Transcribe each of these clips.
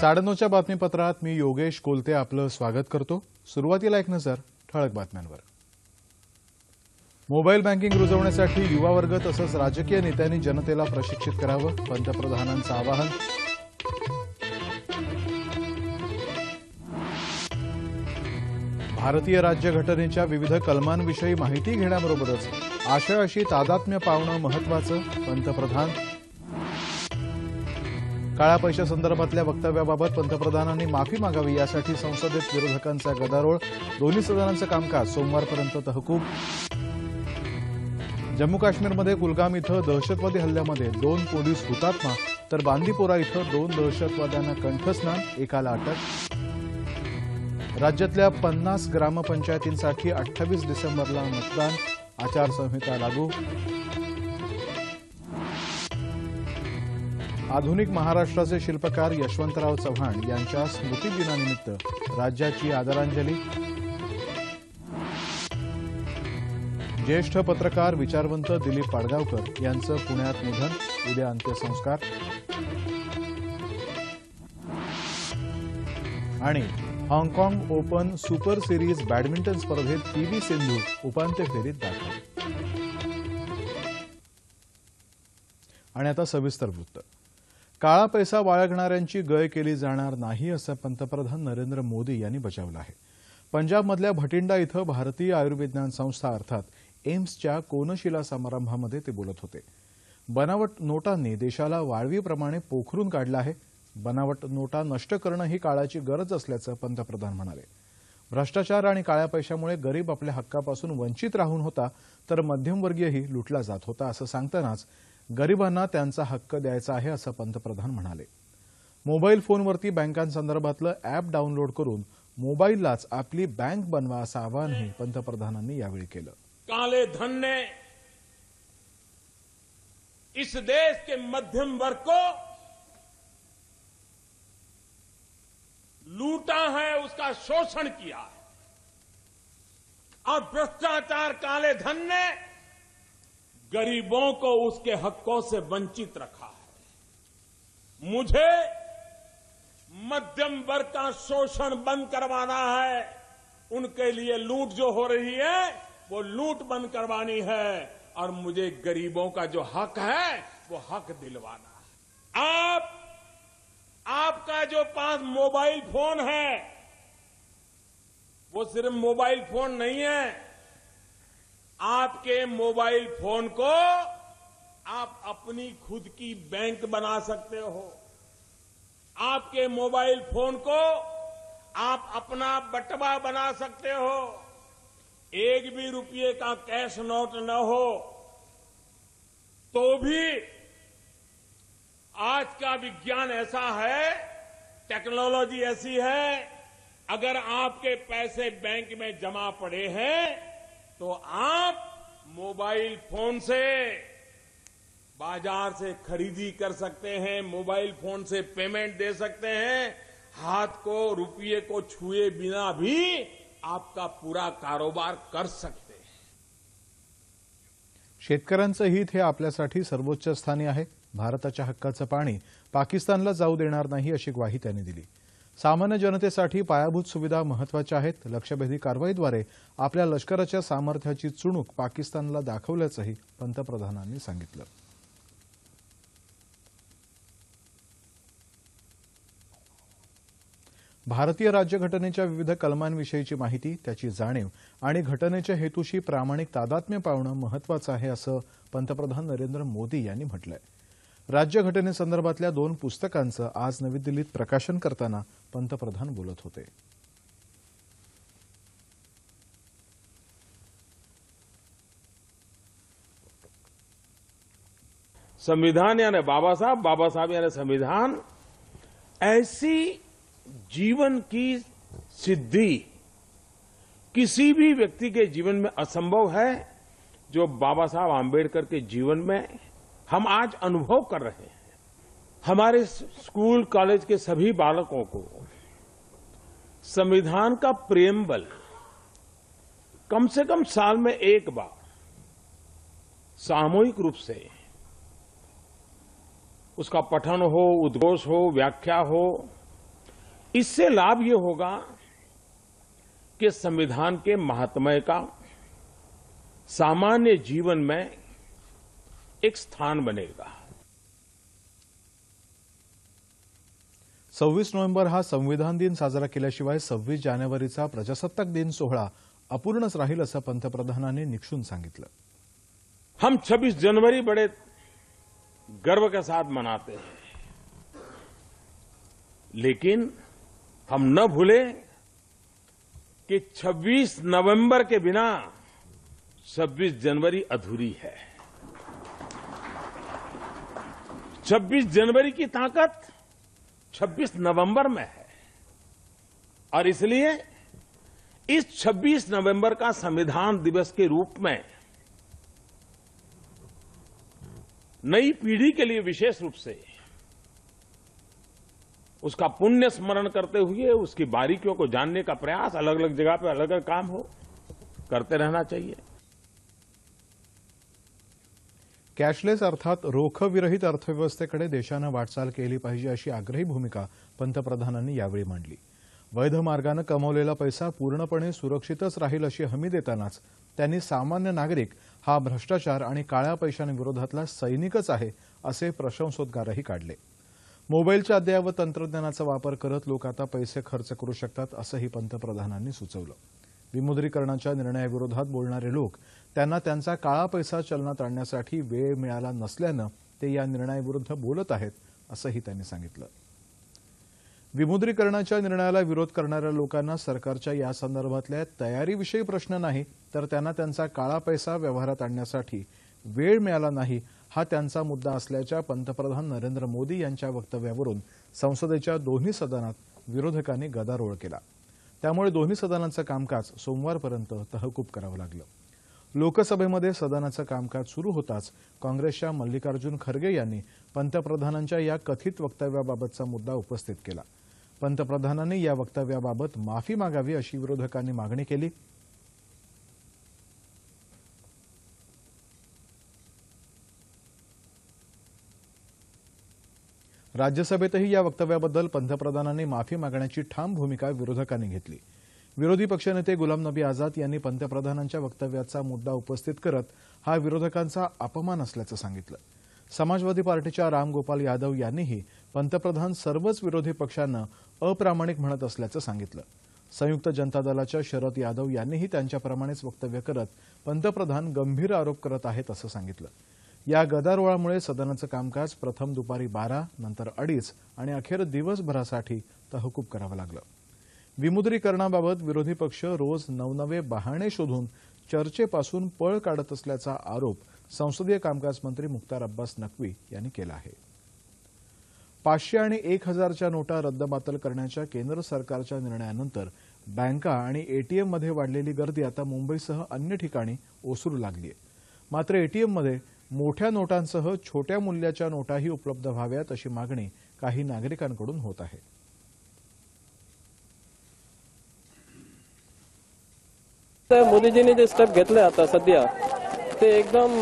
साडेनऊच्या बातमीपत्रात मी योगेश कोलते आपलं स्वागत करतो. सुरुवातीला एक नजर ठळक बातम्यांवर. मोबाईल बँकिंग रुजवण्यासाठी युवा वर्ग तसंच राजकीय नेत्यांनी जनतेला प्रशिक्षित करावं पंतप्रधानांचं आवाहन. भारतीय राज्यघटनेच्या विविध कलमांविषयी माहिती घेण्याबरोबरच आशयाशी तादात्म्य पावणं महत्वाचं पंतप्रधान. काळ्या पैशासंदर्भातल्या वक्तव्याबाबत पंतप्रधानांनी माफी मागावी यासाठी संसदेत विरोधकांचा गदारोळ. दोन्ही सदनांचं कामकाज सोमवारपर्यंत तहकूब. जम्मू काश्मीरमध्ये कुलगाम इथं दहशतवादी हल्ल्यामध्ये दोन पोलीस हुतात्मा तर बांदीपोरा इथं दोन दहशतवाद्यांना कंठस्नान एकाला अटक. राज्यातल्या पन्नास ग्रामपंचायतींसाठी अठ्ठावीस डिसेंबरला मतदान आचारसंहिता लागू. आधुनिक महाराष्ट्राचे शिल्पकार यशवंतराव चव्हाण यांच्या स्मृतिदिनानिमित्त राज्याची आदरांजली. ज्येष्ठ पत्रकार विचारवंत दिलीप पाडगावकर यांचं पुण्यात निधन. उद्या अंत्यसंस्कार. आणि हाँगकाँग ओपन सुपर सिरीज बॅडमिंटन स्पर्धेत पी व्ही सिंधू उपांत्य फेरीत दाखल. आणि आता सविस्तर वृत्त. काळा पैसा बाळगणाऱ्यांची गय केली जाणार नाही असं पंतप्रधान नरेंद्र मोदी यांनी बजावलं आहे. पंजाबमधल्या भटिंडा इथं भारतीय आयुर्विज्ञान संस्था अर्थात एम्सच्या कोनशिला समारंभामध्ये ते बोलत होते. बनावट नोटांनी देशाला वाळवीप्रमाणे पोखरून काढलं आहे. बनावट नोटा नष्ट करणं ही काळाची गरज असल्याचं पंतप्रधान म्हणाले. भ्रष्टाचार आणि काळ्या पैशामुळे गरीब आपल्या हक्कापासून वंचित राहून होता तर मध्यमवर्गीयही लुटला जात होता असं सांगतानाच गरिबांना त्यांचा हक्क द्यायचा आहे असं पंतप्रधान म्हणाले. मोबाईल फोनवरती बँकांसंदर्भातलं अॅप डाऊनलोड करून मोबाईललाच आपली बँक बनवा असं आवाहनही पंतप्रधानांनी यावेळी केलं. काले धन ने इस देश के मध्यम वर्ग को लूटा है उसका शोषण किया है। और भ्रष्टाचार काले धन ने गरीबों को उसके हकों से वंचित रखा है। मुझे मध्यम वर्ग का शोषण बंद करवाना है। उनके लिए लूट जो हो रही है, वो लूट बंद करवानी है। और मुझे गरीबों का जो हक है, वो हक दिलवाना है। आप, आपका जो पास मोबाइल फ़ोन है, वो सिर्फ़ मोबाइल फ़ोन नहीं है आपके मोबाइल फ़ोन को आप अपनी खुद की बैंक बना सकते हो। आपके मोबाइल फ़ोन को आप अपना बटवा बना सकते हो। एक भी रुपये का कैश नोट न हो तो भी आज का विज्ञान ऐसा है, टेक्नोलॉजी ऐसी है, अगर आपके पैसे बैंक में जमा पड़े हैं तो आप मोबाइल फ़ोन से बाज़ार से खरीदी कर सकते हैं, मोबाइल फ़ोन से पेमेंट दे सकते हैं। हाथ को, रुपये को छुए बिना भी आपका पूरा कारोबार कर सकते हैं। शेतकऱ्यांचं हित हे आपल्यासाठी सर्वोच्च स्थानी आहे. भारताच्या हक्काचं पाणी पाकिस्तानला जाऊ देणार नाही अशी ग्वाही त्यांनी दिली. सामान्य जनतेसाठी पायाभूत सुविधा महत्त्वाच्या आहेत. लक्षभेदी कारवाईद्वारे आपल्या लष्कराच्या सामर्थ्याची चुणूक पाकिस्तानला दाखवल्याचंही पंतप्रधानांनी सांगितलं. भारतीय राज्यघटनेच्या विविध कलमांविषयीची माहिती त्याची जाणीव आणि घटनेच्या हेतूशी प्रामाणिक तादात्म्य पावणं महत्वाचं आहे असं पंतप्रधान नरेंद्र मोदी यांनी म्हटलं आहे राज्यघटनेसंदर्भातल्या दोन पुस्तकांचं आज नवी दिल्लीत प्रकाशन करताना पंतप्रधान बोलत होते. संविधान यानी बाबा साहब बाबा साहब यानी संविधान, ऐसी जीवन की सिद्धि किसी भी व्यक्ति के जीवन में असंभव है जो बाबा साहब आम्बेडकर के जीवन में हम आज अनुभव कर रहे हैं। हमारे स्कूल, कॉलेज के सभी बालकों को संविधान का प्रेम बल कम से कम साल में एक बार सामूहिक रूप से उसका पठन हो, उद्घोष हो, व्याख्या हो, इससे लाभ ये होगा कि संविधान के महात्मय का सामान्य जीवन में एक स्थान बनेगा। सव्वीस नोव्हेंबर हा संविधान दिन साजरा केल्याशिवाय सव्वीस जानेवारीचा प्रजासत्ताक दिन सोहळा अपूर्णच राहील असं पंतप्रधानांनी निक्षून सांगितलं. हम 26 जनवरी बड़े गर्व के साथ मनाते हैं। लेकिन हम न भूले कि 26 नवंबर के बिना 26 जनवरी अधूरी है। 26 जनवरी की ताकत 26 नवंबर में है। और इसलिए इस 26 नवंबर का संविधान दिवस के रूप में नई पीढ़ी के लिए विशेष रूप से उसका पुण्य स्मरण करते हुए, उसकी बारीकियों को जानने का प्रयास अलग अलग जगह पर अलग अलग काम हो, करते रहना चाहिए। कॅशलेस अर्थात रोखविरहित अर्थव्यवस्थेकडे देशानं वाटचाल केली पाहिजे अशी आग्रही भूमिका पंतप्रधानांनी यावेळी मांडली. वैध मार्गानं कमवलेला पैसा पूर्णपणे सुरक्षितच राहील अशी हमी देतानाच त्यांनी सामान्य नागरिक हा भ्रष्टाचार आणि काळ्या पैशांविरोधातला सैनिकच आहे असे प्रशंसोद्गारही काढले. मोबाईलच्या अद्ययावत तंत्रज्ञानाचा वापर करत लोक आता पैसे खर्च करू शकतात असंही पंतप्रधानांनी सुचवलं. विमुद्रीकरणाच्या निर्णयाविरोधात बोलणारे लोक त्यांना त्यांचा काळा पैसा चलनात आणण्यासाठी वेळ मिळाला नसल्यानं ते या निर्णयाविरुद्ध बोलत आहेत असंही त्यांनी सांगितलं. विमुद्रीकरणाच्या निर्णयाला विरोध करणाऱ्या लोकांना सरकारच्या या संदर्भातल्या तयारीविषयी प्रश्न नाही तर त्यांना त्यांचा काळा पैसा व्यवहारात आणण्यासाठी वेळ मिळाला नाही हा त्यांचा मुद्दा असल्याच्या पंतप्रधान नरेंद्र मोदी यांच्या वक्तव्यावरून संसदेच्या दोन्ही सदनात विरोधकांनी गदारोळ केला. त्यामुळे दोन्ही सदनांचं कामकाज सोमवारपर्यंत तहकूब करावं लागलं. लोकसभेमध्ये सदनाचं कामकाज सुरू होताच काँग्रेसच्या मल्लिकार्जुन खरगे यांनी पंतप्रधानांच्या या कथित वक्तव्याबाबतचा मुद्दा उपस्थित केला. पंतप्रधानांनी या वक्तव्याबाबत माफी मागावी अशी विरोधकांनी मागणी केली. राज्यसभेतही या वक्तव्याबद्दल पंतप्रधानांनी माफी मागण्याची ठाम भूमिका विरोधकांनी घेतली. विरोधी पक्षनेते गुलाम नबी आझाद यांनी पंतप्रधानांच्या वक्तव्याचा मुद्दा उपस्थित करत हा विरोधकांचा अपमान असल्याचं सांगितलं. समाजवादी पार्टीच्या रामगोपाल यादव यांनीही पंतप्रधान सर्वच विरोधी पक्षांना अप्रामाणिक म्हणत असल्याचं सांगितलं. संयुक्त जनता दलाच्या शरद यादव यांनीही त्यांच्याप्रमाणेच वक्तव्य करत पंतप्रधान गंभीर आरोप करत आहेत असं सांगितलं. या गदारोळामुळे सदनाचं कामकाज प्रथम दुपारी बारा नंतर अडीच आणि अखेर दिवसभरासाठी तहकूब करावं लागलं. विमुद्रीकरणाबाबत विरोधी पक्ष रोज नवनवे बहाणे शोधून चर्चेपासून पळ काढत असल्याचा आरोप संसदीय कामकाज मंत्री मुख्तार अब्बास नक्वी यांनी केला आहे. पाचशे आणि एक हजारच्या नोटा रद्दबातल करण्याच्या केंद्र सरकारच्या निर्णयानंतर बँका आणि एटीएममध्ये वाढलेली गर्दी आता मुंबईसह अन्य ठिकाणी ओसरू लागली आहे मात्र एटीएममध्ये मोठ्या नोटांसह छोट्या मूल्याच्या नोटाही उपलब्ध व्हाव्यात अशी मागणी काही नागरिकांकडून होत आहे. तर मोदीजींनी जे स्टेप घेतले आता सध्या ते एकदम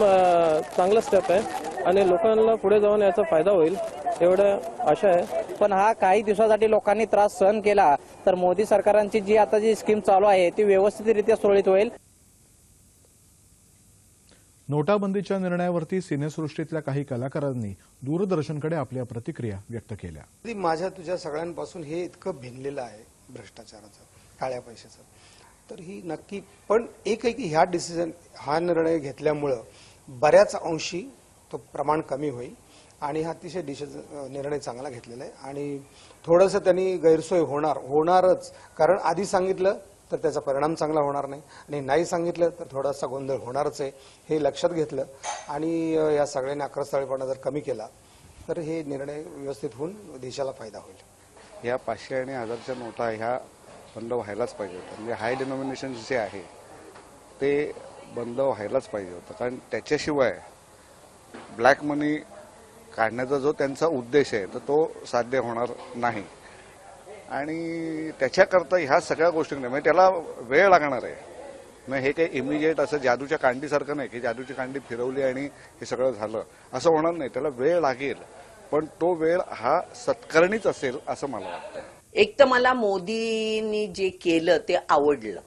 चांगलं स्टेप आहे आणि लोकांना पुढे जाऊन याचा फायदा होईल एवढं आशा आहे. पण हा काही दिवसासाठी लोकांनी त्रास सहन केला तर मोदी सरकारांची जी आता जी स्कीम चालू आहे ती व्यवस्थितरित्या सुरळीत होईल? नोटाबंदीच्या निर्णयावरती सिनेसृष्टीतल्या काही कलाकारांनी दूरदर्शनकडे आपल्या प्रतिक्रिया व्यक्त केल्या. माझ्या तुझ्या सगळ्यांपासून हे इतकं भिनलेलं आहे भ्रष्टाचाराचं काळ्या पैशाचं. तर ही नक्की पण एक आहे की ह्या डिसिजन हा निर्णय घेतल्यामुळं बऱ्याच अंशी तो प्रमाण कमी होईल आणि हा अतिशय डिसिजन निर्णय चांगला घेतलेला आहे. आणि थोडंसं त्यांनी गैरसोय होणार होणारच. कारण आधी सांगितलं तर त्याचा परिणाम चांगला होणार नाही. आणि नाही सांगितलं तर थोडासा गोंधळ होणारच आहे हे लक्षात घेतलं. आणि या सगळ्यांनी अक्रस्थळीपणा जर कमी केला तर हे निर्णय व्यवस्थित होऊन देशाला फायदा होईल. या पाचशे आणि हजारच्या नोटा ह्या बंद व्हायलाच पाहिजे होता. म्हणजे हाय डिनॉमिनेशन जे आहे ते बंद व्हायलाच पाहिजे होतं. कारण त्याच्याशिवाय ब्लॅक मनी काढण्याचा जो त्यांचा उद्देश आहे तर तो साध्य होणार नाही. आणि त्याच्याकरता ह्या सगळ्या गोष्टींना म्हणजे त्याला वेळ लागणार आहे. मग हे काही इमिजिएट असं जादूच्या कांडीसारखं नाही की जादूची कांडी फिरवली आणि हे सगळं झालं. असं होणार नाही त्याला वेळ लागेल. पण तो वेळ हा सत्कारणीच असेल असं मला वाटतं. एक तर मला मोदींनी जे केलं ते आवडलं.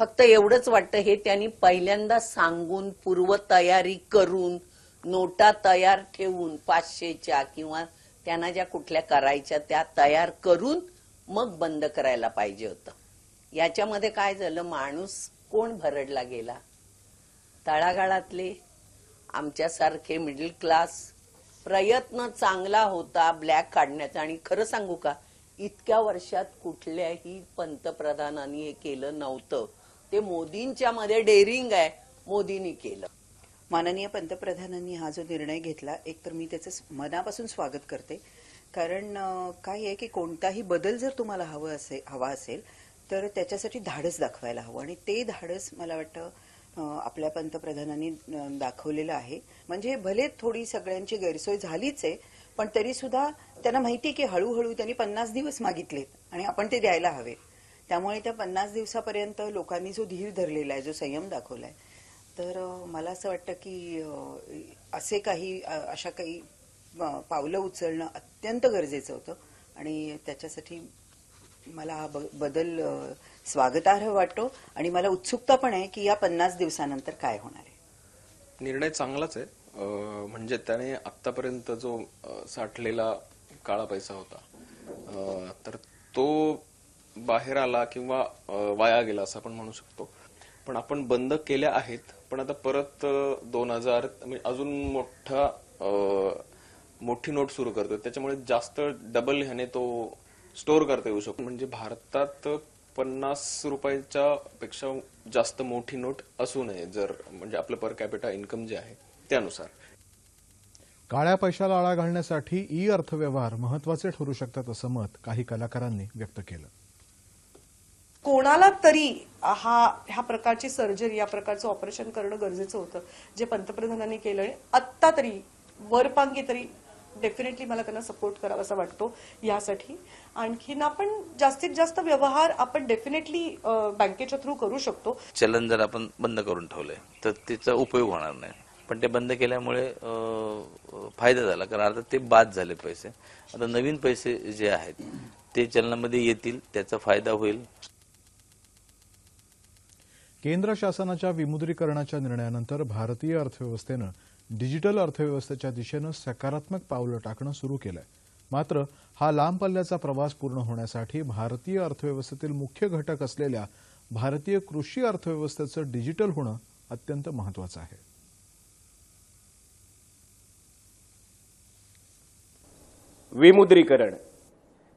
फक्त एवढंच वाटतं हे त्यांनी पहिल्यांदा सांगून पूर्वतयारी करून नोटा तयार ठेवून पाचशेच्या किंवा त्यांना ज्या कुठल्या करायच्या त्या तयार करून मग बंद करायला पाहिजे होतं. याच्यामध्ये काय झालं माणूस कोण भरडला गेला? तळागाळातले आमच्यासारखे मिडल क्लास प्रयत्न चांगला होता ब्लॅक काढण्याचा. आणि खरं सांगू का इतक्या वर्षात कुठल्याही पंतप्रधानांनी हे केलं नव्हतं. ते मोदींच्या मध्ये डेअरिंग आहे मोदींनी केलं. माननीय पंतप्रधानांनी हा जो निर्णय घेतला एक तर मी त्याचं मनापासून स्वागत करते. कारण काय आहे की कोणताही बदल जर तुम्हाला हवं असे हवा असेल तर त्याच्यासाठी धाडस दाखवायला हवं. आणि ते धाडस मला वाटतं आपल्या पंतप्रधानांनी दाखवलेलं आहे. म्हणजे भले थोडी सगळ्यांची गैरसोय झालीच आहे पण तरी सुद्धा त्यांना माहिती आहे की हळूहळू त्यांनी पन्नास दिवस मागितलेत आणि आपण ते द्यायला हवे. त्यामुळे त्या पन्नास दिवसापर्यंत लोकांनी जो धीर धरलेला आहे जो संयम दाखवलाय तर मला असं वाटतं की असे काही अशा काही पावलं उचलणं अत्यंत गरजेचं होतं आणि त्याच्यासाठी मला हा ब- बदल स्वागतार्ह वाटतो आणि मला उत्सुकता पण आहे की या पन्नास दिवसानंतर काय होणार आहे. निर्णय चांगलाच आहे. म्हणजे त्याने आतापर्यंत जो साठलेला काळा पैसा होता तर तो बाहेर आला किंवा वाया गेला असं आपण म्हणू शकतो. पण आपण बंद केल्या आहेत पण आता परत दोन हजार म्हणजे अजून मोठा मोठी नोट सुरू करतोय. त्याच्यामुळे जास्त डबल ह्याने तो स्टोअर करता येऊ शकतो. म्हणजे भारतात पन्नास रुपयाच्या पेक्षा जास्त मोठी नोट असू नये जर म्हणजे आपलं पर कॅपिटा इन्कम जे आहे. त्यानुसार. काळ्या पैशाला आळा घालण्यासाठी ई अर्थव्यवहार महत्त्वाचे ठरू शकतात असं मत काही कलाकारांनी व्यक्त केलं. कोणाला तरी हा ह्या प्रकारची सर्जरी या प्रकारचं ऑपरेशन करणं गरजेचं होतं जे पंतप्रधानांनी केलंय आत्ता तरी वरपांगी तरी डेफिनेटली मला त्यांना सपोर्ट करावा असा वाटतो यासाठी. आणखीन आपण जास्तीत जास्त व्यवहार आपण डेफिनेटली बँकेच्या थ्रू करू शकतो. चलन जर आपण बंद करून ठेवलंय तर त्याचा उपयोग होणार नाही. पण ते बंद केल्यामुळे फायदा झाला. कारण आता ते बाद झाले पैसे. आता नवीन पैसे जे आहेत ते चलनामध्ये येतील त्याचा फायदा होईल. केंद्र शासनाच्या विमुद्रीकरणाच्या निर्णयानंतर भारतीय अर्थव्यवस्थेनं डिजिटल अर्थव्यवस्थेच्या दिशेनं सकारात्मक पावलं टाकणं सुरू केलंय. मात्र हा लांब पल्ल्याचा प्रवास पूर्ण होण्यासाठी भारतीय अर्थव्यवस्थेतील मुख्य घटक असलेल्या भारतीय कृषी अर्थव्यवस्थेचं डिजिटल होणं अत्यंत महत्वाचं आहे. विमुद्रीकरण.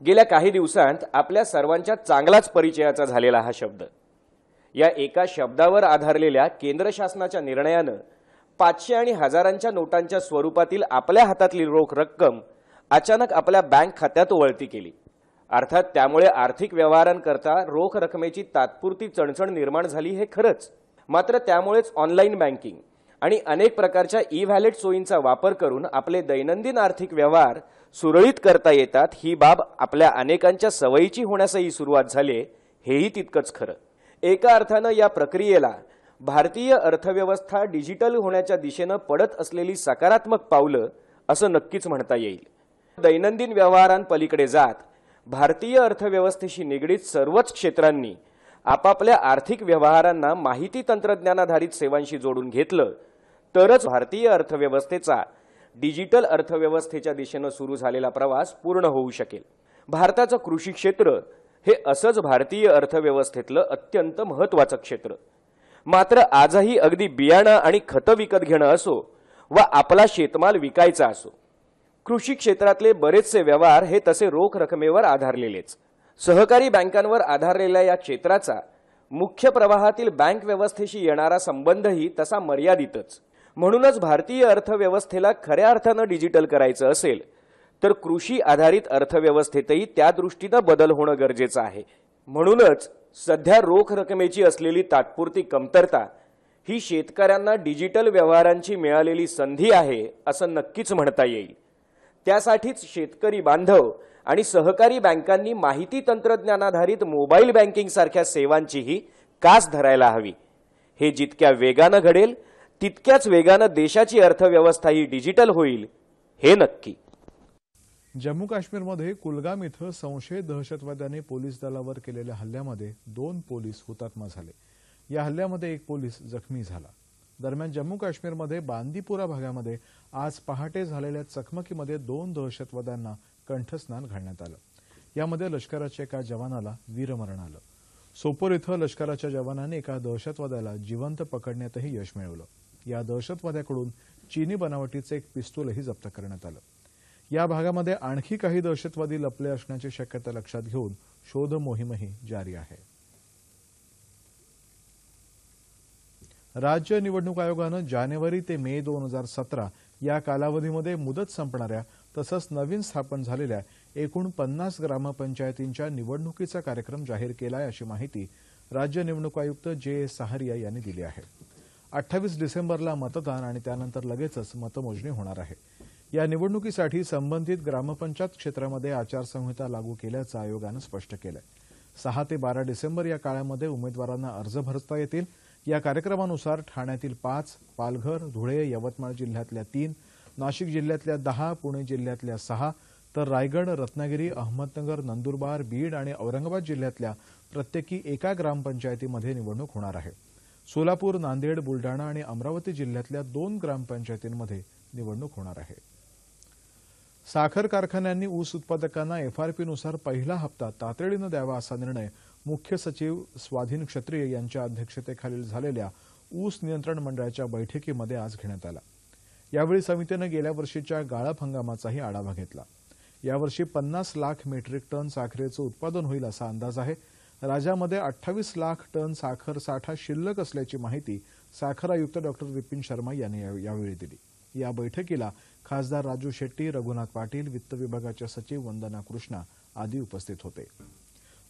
गेल्या काही दिवसांत आपल्या सर्वांच्या चांगलाच परिचयाचा झालेला हा शब्द. या एका शब्दावर आधारलेल्या केंद्र शासनाच्या निर्णयानं पाचशे आणि हजारांच्या नोटांच्या स्वरूपातील आपल्या हातातली रोख रक्कम अचानक आपल्या बँक खात्यात वळती केली. अर्थात त्यामुळे आर्थिक व्यवहारांकरता रोख रकमेची तात्पुरती चणचण निर्माण झाली हे खरंच. मात्र त्यामुळेच ऑनलाईन बँकिंग आणि अनेक प्रकारच्या ई व्हॅलेट सोयींचा वापर करून आपले दैनंदिन आर्थिक व्यवहार सुरळीत करता येतात. ही बाब आपल्या अनेकांच्या सवयीची होण्यासही सुरुवात झाली हेही तितकंच खरं. एका अर्थानं या प्रक्रियेला भारतीय अर्थव्यवस्था डिजिटल होण्याच्या दिशेनं पडत असलेली सकारात्मक पावलं असं नक्कीच म्हणता येईल. दैनंदिन व्यवहारांपलीकडे जात भारतीय अर्थव्यवस्थेशी निगडीत सर्वच क्षेत्रांनी आपापल्या आर्थिक व्यवहारांना माहिती तंत्रज्ञानाधारित सेवांशी जोडून घेतलं तरच भारतीय अर्थव्यवस्थेचा डिजिटल अर्थव्यवस्थेच्या दिशेनं सुरू झालेला प्रवास पूर्ण होऊ शकेल. भारताचं कृषी क्षेत्र हे असंच भारतीय अर्थव्यवस्थेतलं अत्यंत महत्वाचं क्षेत्र. मात्र आजही अगदी बियाणं आणि खतं विकत घेणं असो वा आपला शेतमाल विकायचा असो कृषी क्षेत्रातले बरेचसे व्यवहार हे तसे रोख रकमेवर आधारलेलेच. सहकारी बँकांवर आधारलेल्या या क्षेत्राचा मुख्य प्रवाहातील बँक व्यवस्थेशी येणारा संबंधही तसा मर्यादितच. म्हणूनच भारतीय अर्थव्यवस्थेला खऱ्या अर्थानं डिजिटल करायचं असेल तर कृषी आधारित अर्थव्यवस्थेतही त्या दृष्टीनं बदल होणं गरजेचं आहे. म्हणूनच सध्या रोख रकमेची असलेली तात्पुरती कमतरता ही शेतकऱ्यांना डिजिटल व्यवहारांची मिळालेली संधी आहे असं नक्कीच म्हणता येईल. त्यासाठीच शेतकरी बांधव आणि सहकारी बँकांनी माहिती तंत्रज्ञानाधारित मोबाईल बँकिंग सारख्या सेवांचीही कास धरायला हवी. हे जितक्या वेगानं घडेल तितक्याच वेगानं देशाची अर्थव्यवस्था ही डिजिटल होईल हे नक्की. जम्मू काश्मीरमध्ये कुलगाम इथं संशयित दहशतवाद्यांनी पोलीस दलावर केलेल्या हल्ल्यामध्ये दोन पोलीस हुतात्मा झाले. या हल्ल्यामध्ये एक पोलीस जखमी झाला. दरम्यान जम्मू काश्मीरमध्ये बांदीपुरा भागामध्ये आज पहाटे झालेल्या चकमकीमध्ये दोन दहशतवाद्यांना कंठस्नान घालण्यात आलं. यामध्ये लष्कराच्या एका जवानाला वीरमरण आलं. सोपोर इथं लष्कराच्या जवानांनी एका दहशतवाद्याला जिवंत पकडण्यातही यश मिळवलं. या दहशतवाद्याकडून चीनी बनावटीचं एक पिस्तूलही जप्त करण्यात आलं. या भागामध्ये आणखी काही दहशतवादी लपले असण्याची शक्यता लक्षात घेऊन शोध मोहीमही जारी आहे. राज्य निवडणूक आयोगानं जानेवारी ते मे दोन हजार सतरा या कालावधीमध्ये मुदत संपणाऱ्या तसंच नवीन स्थापन झालेल्या एकूण पन्नास ग्रामपंचायतींच्या निवडणुकीचा कार्यक्रम जाहीर केलाय अशी माहिती राज्य निवडणूक आयुक्त जे एस सहारिया यांनी दिली आहे. अठ्ठावीस डिसेंबरला मतदान आणि त्यानंतर लगेचच मतमोजणी होणार आहे. या निवडणुकीसाठी संबंधित ग्रामपंचायत क्षेत्रामध्ये आचारसंहिता लागू केल्याचं आयोगानं स्पष्ट केलं सहा ते बारा डिसेंबर या काळामध्ये उमेदवारांना अर्ज भरता येतील. या कार्यक्रमानुसार ठाण्यातील पाच पालघर धुळे यवतमाळ जिल्ह्यातल्या तीन नाशिक जिल्ह्यातल्या दहा पुणे जिल्ह्यातल्या सहा तर रायगड रत्नागिरी अहमदनगर नंदुरबार बीड आणि औरंगाबाद जिल्ह्यातल्या प्रत्येकी एका ग्रामपंचायतीमध्ये निवडणूक होणार आहे. सोलापूर नांदेड बुलडाणा आणि अमरावती जिल्ह्यातल्या दोन ग्रामपंचायतींमध्ये निवडणूक होणार आहे. साखर कारखान्यांनी ऊस उत्पादकांना एफआरपीनुसार पहिला हप्ता तातडीनं द्यावा असा निर्णय मुख्य सचिव स्वाधीन क्षत्रिय यांच्या अध्यक्षतेखालील झालेल्या ऊस नियंत्रण मंडळाच्या बैठकीमध्ये आज घेण्यात आला. यावेळी समितीनं गेल्या वर्षीच्या गाळप हंगामाचाही आढावा घेतला. यावर्षी पन्नास लाख मेट्रिक टन साखरेचं उत्पादन होईल असा अंदाज आहे. राज्यामध्ये अठ्ठावीस लाख टन साखर साठा शिल्लक असल्याची माहिती साखर आयुक्त डॉक्टर विपिन शर्मा यांनी यावेळी दिली. या बैठकीला खासदार राजू शेट्टी रघुनाथ पाटील वित्त विभागाच्या सचिव वंदना कृष्णा आदी उपस्थित होते.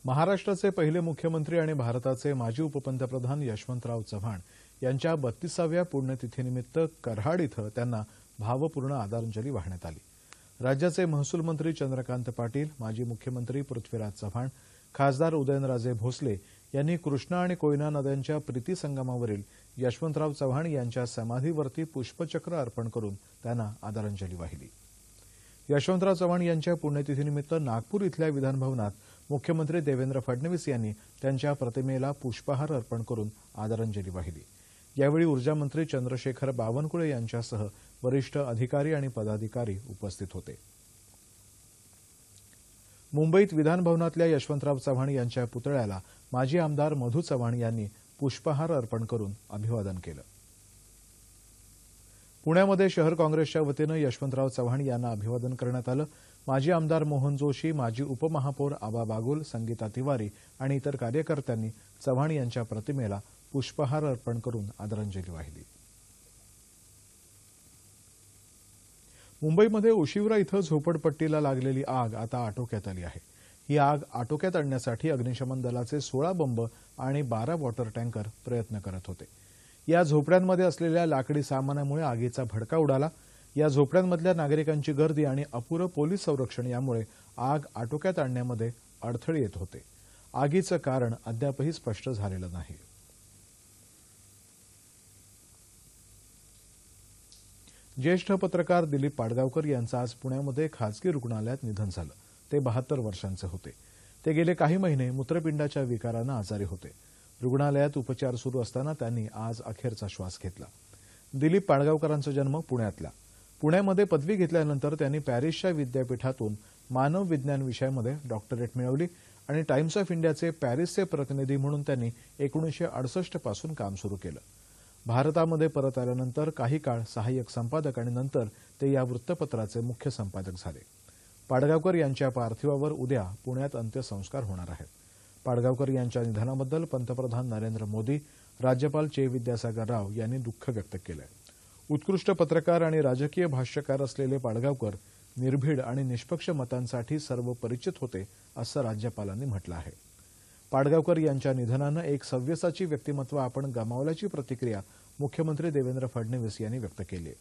महाराष्ट्राचे पहिले मुख्यमंत्री आणि भारताचे माजी उपपंतप्रधान यशवंतराव चव्हाण यांच्या बत्तीसाव्या पुण्यतिथीनिमित्त कराड इथं त्यांना भावपूर्ण आदरांजली वाहण्यात आली. राज्याचे महसूल मंत्री चंद्रकांत पाटील माजी मुख्यमंत्री पृथ्वीराज चव्हाण खासदार उदयनराजे भोसले यांनी कृष्णा आणि कोयना नद्यांच्या प्रीती संगमावरील यशवंतराव चव्हाण यांच्या समाधीवरती पुष्पचक्र अर्पण करून त्यांना आदरांजली वाहिली. यशवंतराव चव्हाण यांच्या पुण्यतिथीनिमित्त नागपूर इथल्या विधानभवनात मुख्यमंत्री देवेंद्र फडणवीस यांनी त्यांच्या प्रतिमेला पुष्पहार अर्पण करून आदरांजली वाहिली. यावेळी ऊर्जामंत्री चंद्रशेखर बावनकुळे यांच्यासह वरिष्ठ अधिकारी आणि पदाधिकारी उपस्थित होते. मुंबईत विधानभवनातल्या यशवंतराव चव्हाण यांच्या पुतळ्याला माजी आमदार मधू चव्हाण यांनी पुष्पहार अर्पण करून अभिवादन केलं. पुण्यामध्ये शहर काँग्रेसच्या वतीनं यशवंतराव चव्हाण यांना अभिवादन करण्यात आलं. माजी आमदार मोहन जोशी माजी उपमहापौर आबा बागुल संगीता तिवारी आणि इतर कार्यकर्त्यांनी चव्हाण यांच्या प्रतिमेला पुष्पहार अर्पण करून आदरांजली वाहिली. मुंबईमध्ये ओशिवरा इथं झोपडपट्टीला लागलेली आग आता आटोक्यात आली आहे. ही आग आटोक्यात आणण्यासाठी अग्निशमन दलाचे सोळा बंब आणि बारा वॉटर टँकर प्रयत्न करत होते. या झोपड्यांमध्ये असलेल्या लाकडी सामानामुळे आगीचा भडका उडाला. या झोपड्यांमधल्या नागरिकांची गर्दी आणि अपुरं पोलीस संरक्षण यामुळे आग आटोक्यात आणण्यामध्ये अडथळे येत होते. आगीचं कारण अद्यापही स्पष्ट झालेलं नाही. ज्येष्ठ पत्रकार दिलीप पाडगावकर यांचं आज पुण्यामध्ये खासगी रुग्णालयात निधन झालं. ते बहात्तर वर्षांचे होते. ते गेले काही महिने मूत्रपिंडाच्या विकारानं आजारी होते. रुग्णालयात उपचार सुरू असताना त्यांनी आज अखेरचा श्वास घेतला. दिलीप पाडगावकरांचा जन्म पुण्यातला. पुण्यामध्ये पदवी घेतल्यानंतर त्यांनी पॅरिसच्या विद्यापीठातून मानव विज्ञान विषयामध्ये डॉक्टरेट मिळवली आणि टाइम्स ऑफ इंडियाचे पॅरिसचे प्रतिनिधी म्हणून त्यांनी एकोणीसशे अडुसष्टपासून काम सुरू केलं. भारतामध्ये परत आल्यानंतर काही काळ सहाय्यक संपादक आणि नंतर ते या वृत्तपत्राचे मुख्य संपादक झाले. पाडगावकर यांच्या पार्थिवावर उद्या पुण्यात अंत्यसंस्कार होणार आहेत. पाडगावकर यांच्या निधनाबद्दल पंतप्रधान नरेंद्र मोदी राज्यपाल चे विद्यासागर राव यांनी दुःख व्यक्त केलं आहे उत्कृष्ट पत्रकार आणि राजकीय भाष्यकार असलेले पाडगावकर निर्भीड आणि निष्पक्ष मतांसाठी सर्व परिचित होते असं राज्यपालांनी म्हटलं आहे. पाडगावकर यांच्या निधनानं एक सव्यसाची व्यक्तिमत्व आपण गमावल्याची प्रतिक्रिया मुख्यमंत्री देवेंद्र फडणवीस यांनी व्यक्त केली.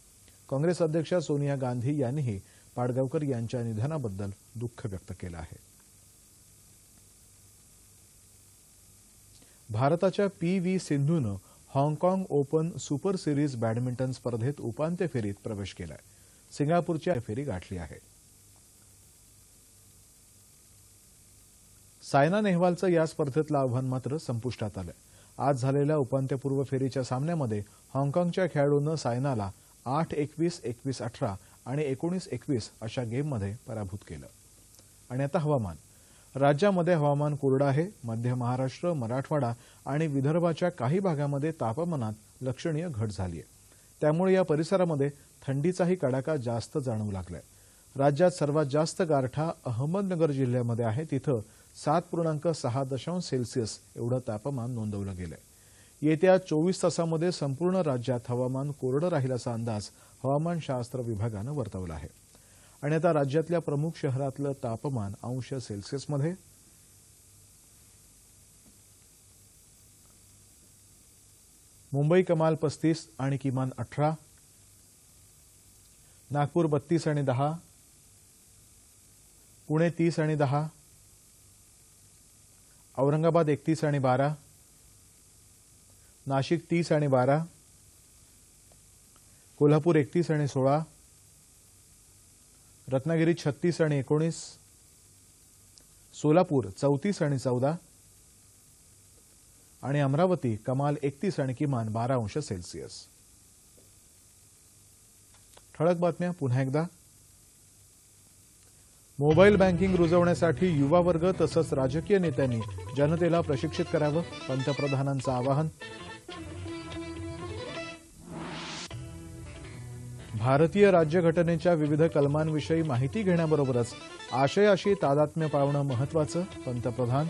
काँग्रेस अध्यक्ष सोनिया गांधी यांनीही पाडगावकर यांच्या निधनाबद्दल दुःख व्यक्त केलं आहे. भारताच्या पी व्ही सिंधूनं हाँगकाँग ओपन सुपर सिरीज बॅडमिंटन स्पर्धेत उपांत्य फेरीत प्रवेश केलाय. सिंगापूरची फेरी गाठली आहे. सायना नेहवालचं या स्पर्धेतलं आव्हान मात्र संपुष्टात आलंय. आज झालेल्या उपांत्यपूर्व फेरीच्या सामन्यामध्ये हाँगकाँगच्या खेळाडूनं सायनाला आठ एकवीस एकवीस अठरा आणि एकोणीस एकवीस अशा गेममध्ये पराभूत केलं. आणि आता हवामान. राज्यामध्ये हवामान कोरडं आहे. मध्य महाराष्ट्र मराठवाडा आणि विदर्भाच्या काही भागामध्ये तापमानात लक्षणीय घट झाली आहे त्यामुळे या परिसरामध्ये थंडीचाही कडाका जास्त जाणवू लागलाय. राज्यात सर्वात जास्त गारठा अहमदनगर जिल्ह्यामध्ये आहे. तिथं सात पूर्णांक सहा दशांश सेल्सिअस एवढं तापमान नोंदवलं गेलंय. येत्या चोवीस तासामध्ये संपूर्ण राज्यात हवामान कोरडं राहील असा अंदाज हवामानशास्त्र विभागानं वर्तवला आहे. आणि आता राज्यातल्या प्रमुख शहरातलं तापमान अंश सेल्सिअसमध्ये? मुंबई कमाल पस्तीस आणि किमान अठरा. नागपूर बत्तीस आणि दहा. पुणे तीस आणि दहा. औरंगाबाद एकतीस आणि बारा नाशिक तीस आणि बारा कोल्हापूर एकतीस आणि सोळा रत्नागिरी छत्तीस आणि एकोणीस सोलापूर चौतीस आणि चौदा आणि अमरावती कमाल एकतीस आणि किमान बारा अंश सेल्सिअस. ठळक बातम्या पुन्हा एकदा. मोबाईल बँकिंग रुजवण्यासाठी युवा वर्ग तसंच राजकीय नेत्यांनी जनतेला प्रशिक्षित करावं पंतप्रधानांचं आवाहन. भारतीय राज्यघटनेच्या विविध कलमांविषयी माहिती घेण्याबरोबरच आशयाशी तादात्म्य पाळणं महत्वाचं पंतप्रधान.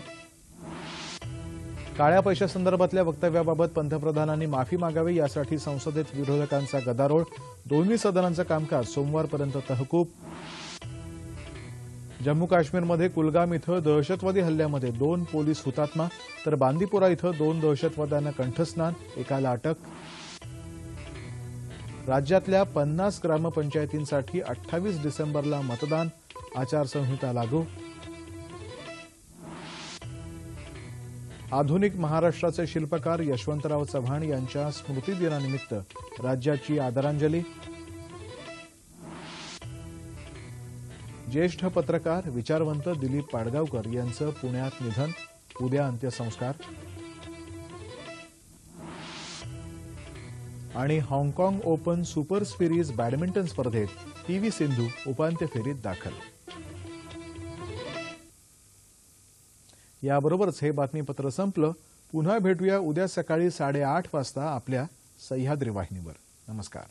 काळ्या पैशासंदर्भातल्या वक्तव्याबाबत पंतप्रधानांनी माफी मागावी यासाठी संसदेत विरोधकांचा गदारोळ. दोन्ही सदनांचं कामकाज सोमवारपर्यंत तहकूब. जम्मू काश्मीरमध्ये कुलगाम इथं दहशतवादी हल्ल्यामध्ये दोन पोलीस हुतात्मा तर बांदीपुरा इथं दोन दहशतवाद्यांना कंठस्नान एकाला अटक. राज्यातल्या पन्नास ग्रामपंचायतींसाठी अठ्ठावीस डिसेंबरला मतदान आचारसंहिता लागू. आधुनिक महाराष्ट्राचे शिल्पकार यशवंतराव चव्हाण यांच्या स्मृतिदिनानिमित्त राज्याची आदरांजली. ज्येष्ठ पत्रकार विचारवंत दिलीप पाडगावकर यांचं पुण्यात निधन. उद्या अंत्यसंस्कार. आणि हाँगकाँग ओपन सुपर सिरीज बॅडमिंटन स्पर्धेत पी व्ही सिंधू उपांत्य फेरीत दाखल. याबरोबरच हे बातमीपत्र संपलं. पुन्हा भेटूया उद्या सकाळी साडेआठ वाजता आपल्या सह्याद्री वाहिनीवर. नमस्कार.